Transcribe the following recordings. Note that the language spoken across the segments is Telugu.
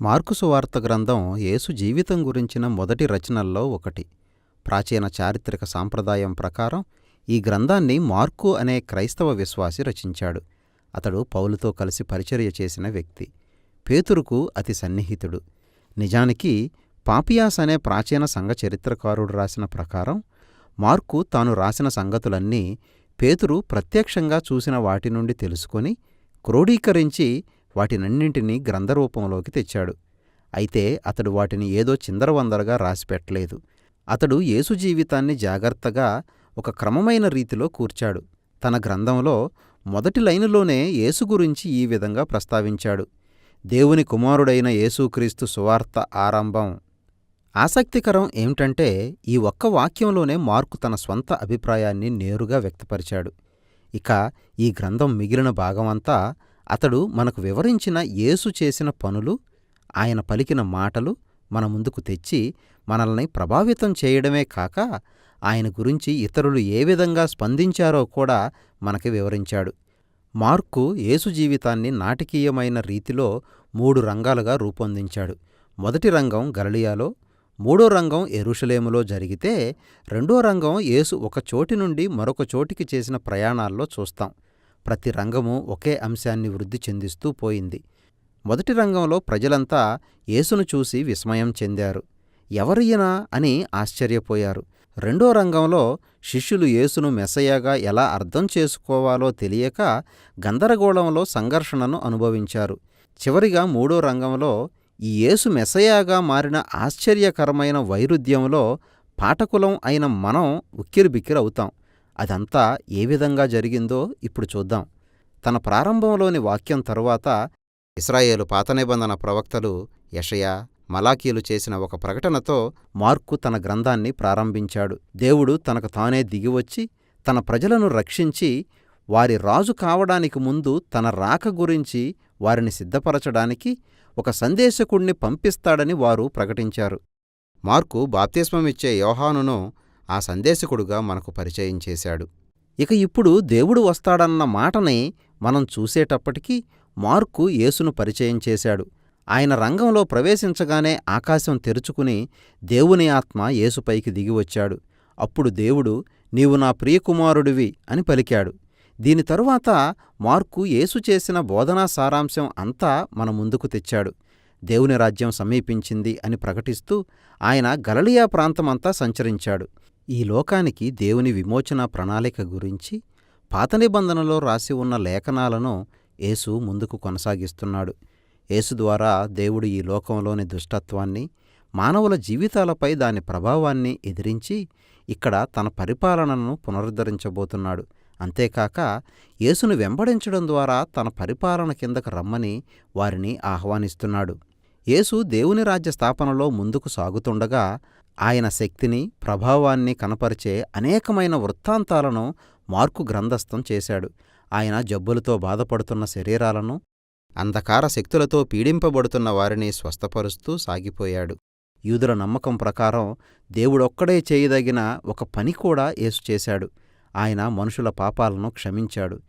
మార్కు సువార్త గ్రంథం యేసు జీవితం గురించిన మొదటి రచనల్లో ఒకటి. ప్రాచీన చారిత్రక సాంప్రదాయం ప్రకారం ఈ గ్రంథాన్ని మార్కు అనే క్రైస్తవ విశ్వాసి రచించాడు. అతడు పౌలుతో కలిసి పరిచర్య చేసిన వ్యక్తి. పేతురుకు అతి సన్నిహితుడు. నిజానికి పాపియాస్ అనే ప్రాచీన సంఘ చరిత్రకారుడు రాసిన ప్రకారం మార్కు తాను రాసిన సంగతులన్నీ పేతురు ప్రత్యక్షంగా చూసిన వాటి నుండి తెలుసుకొని క్రోడీకరించి వాటినన్నింటినీ గ్రంథరూపంలోకి తెచ్చాడు. అయితే అతడు వాటిని ఏదో చిందరవందరగా రాసిపెట్టలేదు. అతడు యేసు జీవితాన్ని జాగ్రత్తగా ఒక క్రమమైన రీతిలో కూర్చాడు. తన గ్రంథంలో మొదటి లైనులోనే యేసు గురించి ఈ విధంగా ప్రస్తావించాడు. దేవుని కుమారుడైన యేసుక్రీస్తు సువార్త ఆరంభం. ఆసక్తికరం ఏమిటంటే ఈ ఒక్క వాక్యంలోనే మార్కు తన స్వంత అభిప్రాయాన్ని నేరుగా వ్యక్తపరిచాడు. ఇక ఈ గ్రంథం మిగిలిన భాగమంతా అతడు మనకు వివరించిన యేసు చేసిన పనులు ఆయన పలికిన మాటలు మన ముందుకు తెచ్చి మనల్ని ప్రభావితం చేయడమే కాక ఆయన గురించి ఇతరులు ఏ విధంగా స్పందించారో కూడా మనకి వివరించాడు. మార్కు యేసు జీవితాన్ని నాటకీయమైన రీతిలో మూడు రంగాలుగా రూపొందించాడు. మొదటి రంగం గలలియాలో మూడో రంగం ఎరుషలేములో జరిగితే రెండో రంగం యేసు ఒక చోటి నుండి మరొక చోటికి చేసిన ప్రయాణాల్లో చూస్తాం. ప్రతి రంగము ఒకే అంశాన్ని వృద్ధి చెందిస్తూ పోయింది. మొదటి రంగంలో ప్రజలంతా యేసును చూసి విస్మయం చెందారు. ఎవరియనా అని ఆశ్చర్యపోయారు. రెండో రంగంలో శిష్యులు యేసును మెసయ్యగా ఎలా అర్థం చేసుకోవాలో తెలియక గందరగోళంలో సంఘర్షణను అనుభవించారు. చివరిగా మూడో రంగంలో ఈ యేసు మెసయాగా మారిన ఆశ్చర్యకరమైన వైరుధ్యంలో పాఠకులం అయిన మనం ఉక్కిరిబిక్కిరవుతాం అదంతా ఏ విధంగా జరిగిందో ఇప్పుడు చూద్దాం. తన ప్రారంభంలోని వాక్యం తరువాత ఇస్రాయేలు పాత నిబంధన ప్రవక్తలు యషయా మలాకీలు చేసిన ఒక ప్రకటనతో మార్కు తన గ్రంథాన్ని ప్రారంభించాడు. దేవుడు తనకు తానే దిగివచ్చి తన ప్రజలను రక్షించి వారి రాజు కావడానికి ముందు తన రాక గురించి వారిని సిద్ధపరచడానికి ఒక సందేశకుణ్ణి పంపిస్తాడని వారు ప్రకటించారు. మార్కు బాప్తిస్మమిచ్చే యోహానును ఆ సందేశకుడుగా మనకు పరిచయం చేశాడు. ఇక ఇప్పుడు దేవుడు వస్తాడన్న మాటని మనం చూసేటప్పటికీ మార్కు యేసును పరిచయం చేశాడు. ఆయన రంగంలో ప్రవేశించగానే ఆకాశం తెరుచుకుని దేవుని ఆత్మ యేసుపైకి దిగివచ్చాడు అప్పుడు దేవుడు నీవు నా ప్రియకుమారుడివి అని పలికాడు. దీని తరువాత మార్కు యేసు చేసిన బోధనా సారాంశం అంతా మన ముందుకు తెచ్చాడు. దేవుని రాజ్యం సమీపించింది అని ప్రకటిస్తూ ఆయన గలలియా ప్రాంతమంతా సంచరించాడు. ఈ లోకానికి దేవుని విమోచన ప్రణాళిక గురించి పాత నిబంధనలో రాసి ఉన్న లేఖనాలను యేసు ముందుకు కొనసాగిస్తున్నాడు. యేసు ద్వారా దేవుడు ఈ లోకంలోని దుష్టత్వాన్ని మానవుల జీవితాలపై దాని ప్రభావాన్ని ఎదిరించి ఇక్కడ తన పరిపాలనను పునరుద్ధరించబోతున్నాడు. అంతేకాక యేసును వెంబడించడం ద్వారా తన పరిపాలన కిందకు రమ్మని వారిని ఆహ్వానిస్తున్నాడు. యేసు దేవుని రాజ్య స్థాపనలో ముందుకు సాగుతుండగా ఆయన శక్తిని ప్రభావాన్ని కనపరిచే అనేకమైన వృత్తాంతాలను మార్కు గ్రంథస్థం చేశాడు. ఆయన జబ్బులతో బాధపడుతున్న శరీరాలను అంధకార శక్తులతో పీడింపబడుతున్న వారిని స్వస్థపరుస్తూ సాగిపోయాడు. యూదుల నమ్మకం ప్రకారం దేవుడొక్కడే చేయదగిన ఒక పని కూడా యేసు చేశాడు. ఆయన మనుషుల పాపాలను క్షమించాడు.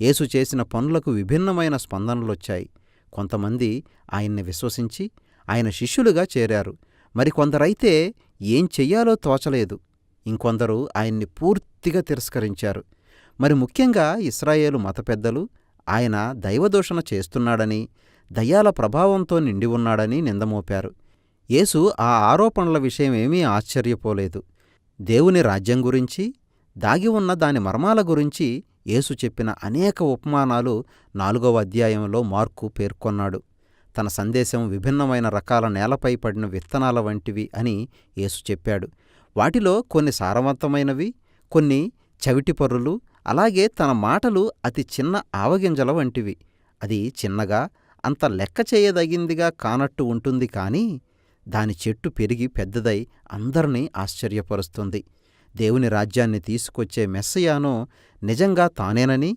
యేసు చేసిన పనులకు విభిన్నమైన స్పందనలొచ్చాయి. కొంతమంది ఆయన్ని విశ్వసించి ఆయన శిష్యులుగా చేరారు. మరికొందరైతే ఏం చెయ్యాలో తోచలేదు. ఇంకొందరు ఆయన్ని పూర్తిగా తిరస్కరించారు. మరి ముఖ్యంగా ఇస్రాయేలు మత పెద్దలు ఆయన దైవదూషణ చేస్తున్నాడని దయ్యాల ప్రభావంతో నిండి ఉన్నాడని నిందమోపారు. యేసు ఆ ఆరోపణల విషయమేమీ ఆశ్చర్యపోలేదు. దేవుని రాజ్యం గురించి దాగి ఉన్న దాని మర్మాల గురించి యేసు చెప్పిన అనేక ఉపమానాలు నాలుగవ అధ్యాయంలో మార్కు పేర్కొన్నాడు. తన సందేశం విభిన్నమైన రకాల నేలపై పడిన విత్తనాల వంటివి అని యేసు చెప్పాడు. వాటిలో కొన్ని సారవంతమైనవి కొన్ని చవిటిపరులు అలాగే తన మాటలు అతి చిన్న ఆవగింజల వంటివి. అది చిన్నగా అంత లెక్క చేయదగిందిగా కానట్టు ఉంటుంది కానీ దాని చెట్టు పెరిగి పెద్దదై అందరినీ ఆశ్చర్యపరుస్తుంది. దేవుని రాజ్యాన్ని తీసుకొచ్చే మెస్సయానో నిజంగా తానేనని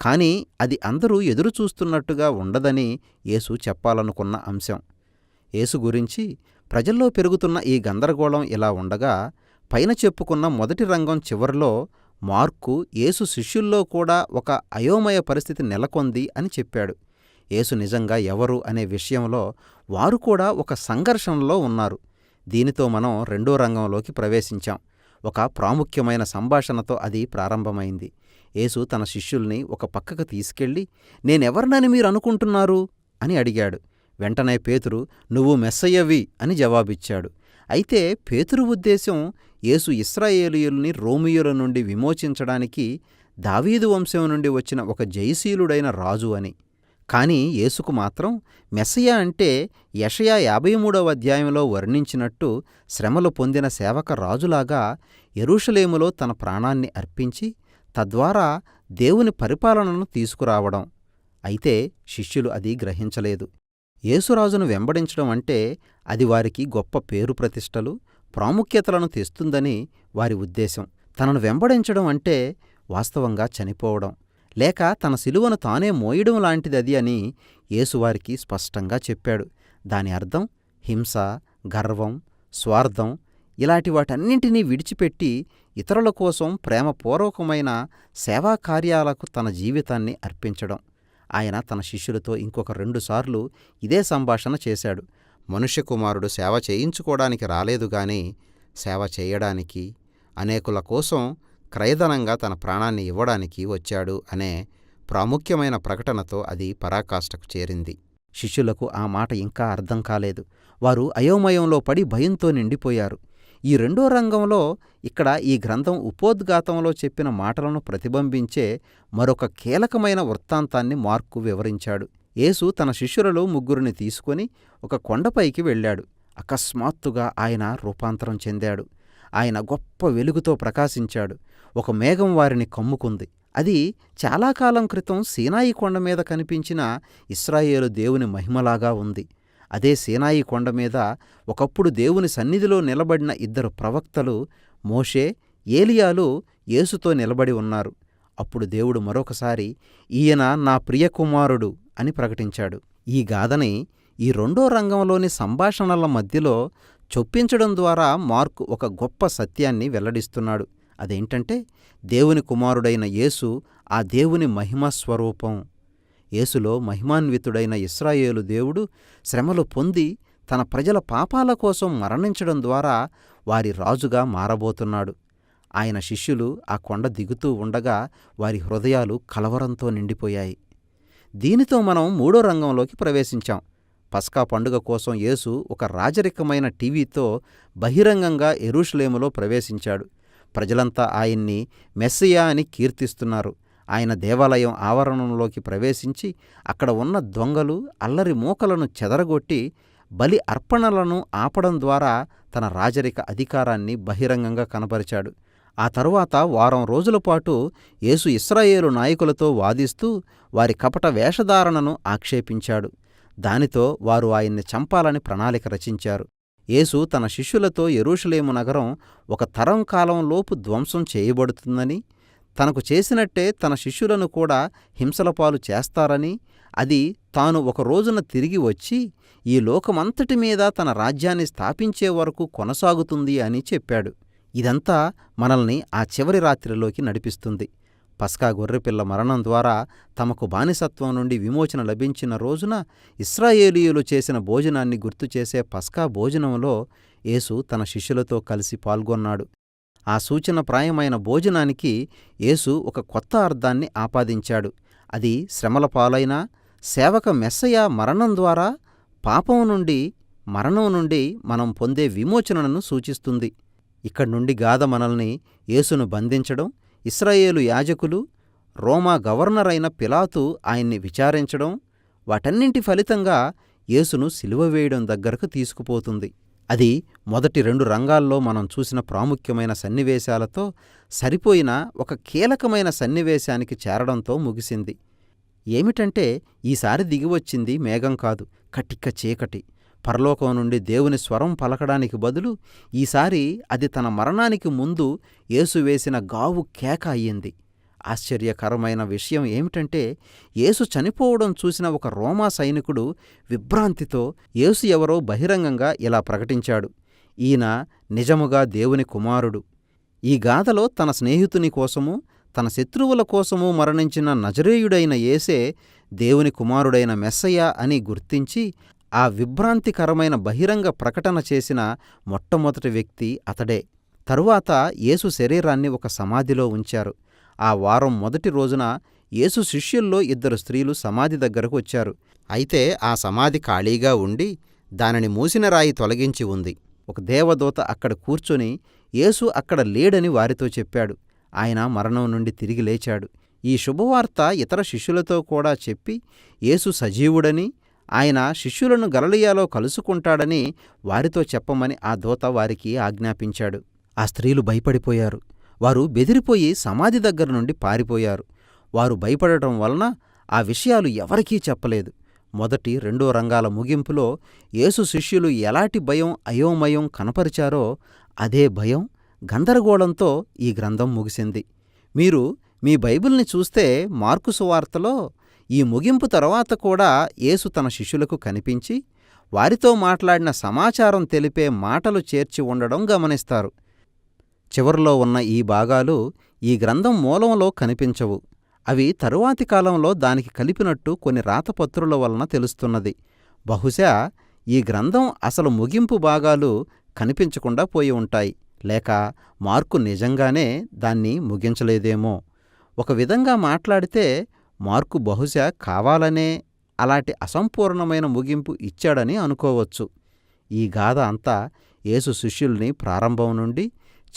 కాని అది అందరూ ఎదురుచూస్తున్నట్టుగా ఉండదని యేసు చెప్పాలనుకున్న అంశం. యేసు గురించి ప్రజల్లో పెరుగుతున్న ఈ గందరగోళం ఇలా ఉండగా పైన చెప్పుకున్న మొదటి రంగం చివరిలో మార్కు యేసు శిష్యుల్లో కూడా ఒక అయోమయ పరిస్థితి నెలకొంది అని చెప్పాడు. యేసు నిజంగా ఎవరు అనే విషయంలో వారు కూడా ఒక సంఘర్షణలో ఉన్నారు. దీనితో మనం రెండో రంగంలోకి ప్రవేశించాం. ఒక ప్రాముఖ్యమైన సంభాషణతో అది ప్రారంభమైంది. యేసు తన శిష్యుల్ని ఒక పక్కకు తీసుకెళ్ళి నేనెవరినని మీరు అనుకుంటున్నారు అని అడిగాడు. వెంటనే పేతురు నువ్వు మెస్సయ్యవి అని జవాబిచ్చాడు. అయితే పేతురు ఉద్దేశం యేసు ఇస్రాయేలీయుల్ని రోమియుల నుండి విమోచించడానికి దావీదు వంశం నుండి వచ్చిన ఒక జయశీలుడైన రాజు అని. కాని యేసుకు మాత్రం మెస్సయ అంటే యషయా యాభై మూడవ అధ్యాయంలో వర్ణించినట్టు శ్రమలు పొందిన సేవక రాజులాగా ఎరుషలేములో తన ప్రాణాన్ని అర్పించి తద్వారా దేవుని పరిపాలనను తీసుకురావడం. అయితే శిష్యులు అది గ్రహించలేదు. యేసురాజును వెంబడించడం అంటే అది వారికి గొప్ప పేరు ప్రతిష్టలు ప్రాముఖ్యతలను తెస్తుందని వారి ఉద్దేశం. తనను వెంబడించడం అంటే వాస్తవంగా చనిపోవడం. లేక తన సిలువను తానే మోయడం లాంటిదది అని యేసువారికి స్పష్టంగా చెప్పాడు. దాని అర్థం హింస గర్వం స్వార్థం ఇలాంటి వాటన్నింటినీ విడిచిపెట్టి ఇతరుల కోసం ప్రేమపూర్వకమైన సేవా కార్యాలకు తన జీవితాన్ని అర్పించడం. ఆయన తన శిష్యులతో ఇంకొక రెండుసార్లు ఇదే సంభాషణ చేశాడు. మనుష్య కుమారుడు సేవ చేయించుకోవడానికి రాలేదు గాని సేవ చేయడానికి అనేకుల కోసం క్రయధనంగా తన ప్రాణాన్ని ఇవ్వడానికి వచ్చాడు అనే ప్రాముఖ్యమైన ప్రకటనతో అది పరాకాష్ఠకు చేరింది. శిష్యులకు ఆ మాట ఇంకా అర్థం కాలేదు. వారు అయోమయంలో పడి భయంతో నిండిపోయారు. ఈ రెండో రంగంలో ఇక్కడ ఈ గ్రంథం ఉపోద్ఘాతంలో చెప్పిన మాటలను ప్రతిబింబించే మరొక కీలకమైన వృత్తాంతాన్ని మార్కు వివరించాడు. యేసు తన శిష్యులలో ముగ్గురిని తీసుకొని ఒక కొండపైకి వెళ్ళాడు. అకస్మాత్తుగా ఆయన రూపాంతరం చెందాడు. ఆయన గొప్ప వెలుగుతో ప్రకాశించాడు. ఒక మేఘం వారిని కమ్ముకుంది. అది చాలా కాలం క్రితం సీనాయి కొండ మీద కనిపించిన ఇస్రాయేలు దేవుని మహిమలాగా ఉంది. అదే సీనాయి కొండ మీద ఒకప్పుడు దేవుని సన్నిధిలో నిలబడిన ఇద్దరు ప్రవక్తలు మోషే ఏలియాలు యేసుతో నిలబడి ఉన్నారు. అప్పుడు దేవుడు మరొకసారి ఈయన నా ప్రియకుమారుడు అని ప్రకటించాడు. ఈ గాథని ఈ రెండో రంగంలోని సంభాషణల మధ్యలో చొప్పించడం ద్వారా మార్కు ఒక గొప్ప సత్యాన్ని వెల్లడిస్తున్నాడు. అదేంటంటే దేవుని కుమారుడైన యేసు ఆ దేవుని మహిమస్వరూపం యేసులో మహిమాన్వితుడైన ఇస్రాయేలు దేవుడు శ్రమలు పొంది తన ప్రజల పాపాల కోసం మరణించడం ద్వారా వారి రాజుగా మారబోతున్నాడు. ఆయన శిష్యులు ఆ కొండ దిగుతూ ఉండగా వారి హృదయాలు కలవరంతో నిండిపోయాయి. దీనితో మనం మూడో రంగంలోకి ప్రవేశించాం. పస్కా పండుగ కోసం యేసు ఒక రాజరికమైన టీవీతో బహిరంగంగా ఎరూషలేములో ప్రవేశించాడు. ప్రజలంతా ఆయన్ని మెస్సియా అని కీర్తిస్తున్నారు. ఆయన దేవాలయం ఆవరణంలోకి ప్రవేశించి అక్కడ ఉన్న దొంగలు అల్లరి మూకలను చెదరగొట్టి బలి అర్పణలను ఆపడం ద్వారా తన రాజరిక అధికారాన్ని బహిరంగంగా కనపరిచాడు. ఆ తరువాత వారం రోజుల పాటు యేసు ఇస్రాయేలు నాయకులతో వాదిస్తూ వారి కపట వేషధారణను ఆక్షేపించాడు. దానితో వారు ఆయన్ని చంపాలని ప్రణాళిక రచించారు. యేసు తన శిష్యులతో ఎరూషలేము నగరం ఒక తరం కాలంలోపు ధ్వంసం చేయబడుతుందని తనకు చేసినట్టే తన శిష్యులను కూడా హింసలపాలు చేస్తారని అది తాను ఒక రోజున తిరిగి వచ్చి ఈ లోకమంతటి మీద తన రాజ్యాన్ని స్థాపించే వరకు కొనసాగుతుంది అని చెప్పాడు. ఇదంతా మనల్ని ఆ చివరి రాత్రిలోకి నడిపిస్తుంది. పస్కా గొర్రెపిల్ల మరణం ద్వారా తమకు బానిసత్వం నుండి విమోచన లభించిన రోజున ఇస్రాయేలీయులు చేసిన భోజనాన్ని గుర్తుచేసే పస్కా భోజనంలో యేసు తన శిష్యులతో కలిసి పాల్గొన్నాడు. ఆ సూచనప్రాయమైన భోజనానికి యేసు ఒక కొత్త అర్థాన్ని ఆపాదించాడు. అది శ్రమల పాలైన సేవక మెస్సయ మరణం ద్వారా పాపం నుండి మరణం నుండి మనం పొందే విమోచనను సూచిస్తుంది. ఇక్కడి నుండి గాథ మనల్ని యేసును బంధించడం ఇస్రాయేలు యాజకులు రోమా గవర్నర్ అయిన పిలాతు ఆయన్ని విచారించడం వాటన్నింటి ఫలితంగా యేసును సిలువ వేయడం దగ్గరకు తీసుకుపోతుంది. అది మొదటి రెండు రంగాల్లో మనం చూసిన ప్రాముఖ్యమైన సన్నివేశాలతో సరిపోయిన ఒక కీలకమైన సన్నివేశానికి చేరడంతో ముగిసింది. ఏమిటంటే ఈసారి దిగివచ్చింది మేఘం కాదు కటిక్క చీకటి. పరలోకం నుండి దేవుని స్వరం పలకడానికి బదులు ఈసారి అది తన మరణానికి ముందు యేసు వేసిన గావు కేక అయ్యింది. ఆశ్చర్యకరమైన విషయం ఏమిటంటే యేసు చనిపోవడం చూసిన ఒక రోమా సైనికుడు విభ్రాంతితో యేసు ఎవరో బహిరంగంగా ఇలా ప్రకటించాడు. ఈయన నిజముగా దేవుని కుమారుడు. ఈ గాథలో తన స్నేహితుని కోసము తన శత్రువుల కోసము మరణించిన నజరేయుడైన యేసే దేవుని కుమారుడైన మెస్సయ్య అని గుర్తించి ఆ విభ్రాంతికరమైన బహిరంగ ప్రకటన చేసిన మొట్టమొదటి వ్యక్తి అతడే. తరువాత యేసు శరీరాన్ని ఒక సమాధిలో ఉంచారు. ఆ వారం మొదటి రోజున యేసు శిష్యుల్లో ఇద్దరు స్త్రీలు సమాధి దగ్గరకు వచ్చారు. అయితే ఆ సమాధి ఖాళీగా ఉండి దానిని మూసిన రాయి తొలగించి ఉంది. ఒక దేవదూత అక్కడ కూర్చొని యేసు అక్కడ లేడని వారితో చెప్పాడు. ఆయన మరణం నుండి తిరిగి లేచాడు. ఈ శుభవార్త ఇతర శిష్యులతో కూడా చెప్పి యేసు సజీవుడని ఆయన శిష్యులను గలలియాలో కలుసుకుంటాడని వారితో చెప్పమని ఆ దూత వారికి ఆజ్ఞాపించాడు. ఆ స్త్రీలు భయపడిపోయారు. వారు బెదిరిపోయి సమాధి దగ్గర నుండి పారిపోయారు. వారు భయపడటం వలన ఆ విషయాలు ఎవరికీ చెప్పలేదు. మొదటి రెండో రంగాల ముగింపులో యేసు శిష్యులు ఎలాంటి భయం అయోమయం కనపరిచారో అదే భయం గందరగోళంతో ఈ గ్రంథం ముగిసింది. మీరు మీ బైబిల్ని చూస్తే మార్కు సువార్తలో ఈ ముగింపు తర్వాత కూడా యేసు తన శిష్యులకు కనిపించి వారితో మాట్లాడిన సమాచారం తెలిపే మాటలు చేర్చి ఉండడం గమనిస్తారు. చివరిలో ఉన్న ఈ భాగాలు ఈ గ్రంథం మూలంలో కనిపించవు. అవి తరువాతి కాలంలో దానికి కలిపినట్టు కొన్ని రాతపత్రుల వలన తెలుస్తున్నది. బహుశా ఈ గ్రంథం అసలు ముగింపు భాగాలు కనిపించకుండా పోయి ఉంటాయి. లేక మార్కు నిజంగానే దాన్ని ముగించలేదేమో. ఒక విధంగా మాట్లాడితే మార్కు బహుశా కావాలనే అలాంటి అసంపూర్ణమైన ముగింపు ఇచ్చాడని అనుకోవచ్చు. ఈ గాథ అంతా యేసు శిష్యుల్ని ప్రారంభం నుండి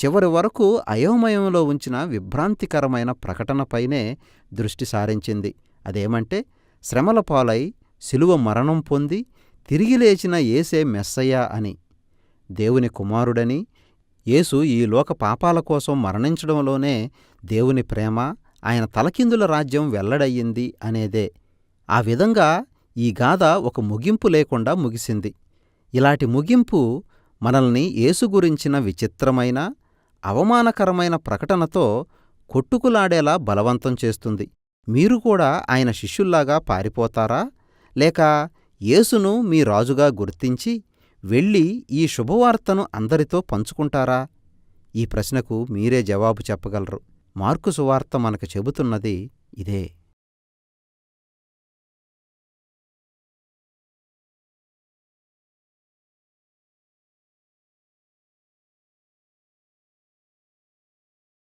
చివరి వరకు అయోమయంలో ఉంచిన విభ్రాంతికరమైన ప్రకటనపైనే దృష్టి సారించింది. అదేమంటే శ్రమల పాలై శిలువ మరణం పొంది తిరిగి లేచిన ఏసే మెస్సయ్య అని. దేవుని కుమారుడని యేసు ఈ లోక పాపాల కోసం మరణించడంలోనే దేవుని ప్రేమ ఆయన తలకిందుల రాజ్యం వెల్లడయ్యింది అనేదే. ఆ విధంగా ఈ గాథ ఒక ముగింపు లేకుండా ముగిసింది. ఇలాంటి ముగింపు మనల్ని యేసు గురించిన విచిత్రమైన అవమానకరమైన ప్రకటనతో కొట్టుకులాడేలా బలవంతం చేస్తుంది. మీరు కూడా ఆయన శిష్యుల్లాగా పారిపోతారా? లేక యేసును మీ రాజుగా గుర్తించి వెళ్ళి ఈ శుభవార్తను అందరితో పంచుకుంటారా? ఈ ప్రశ్నకు మీరే జవాబు చెప్పగలరు. మార్కు సువార్త మనకు చెబుతున్నది ఇదే.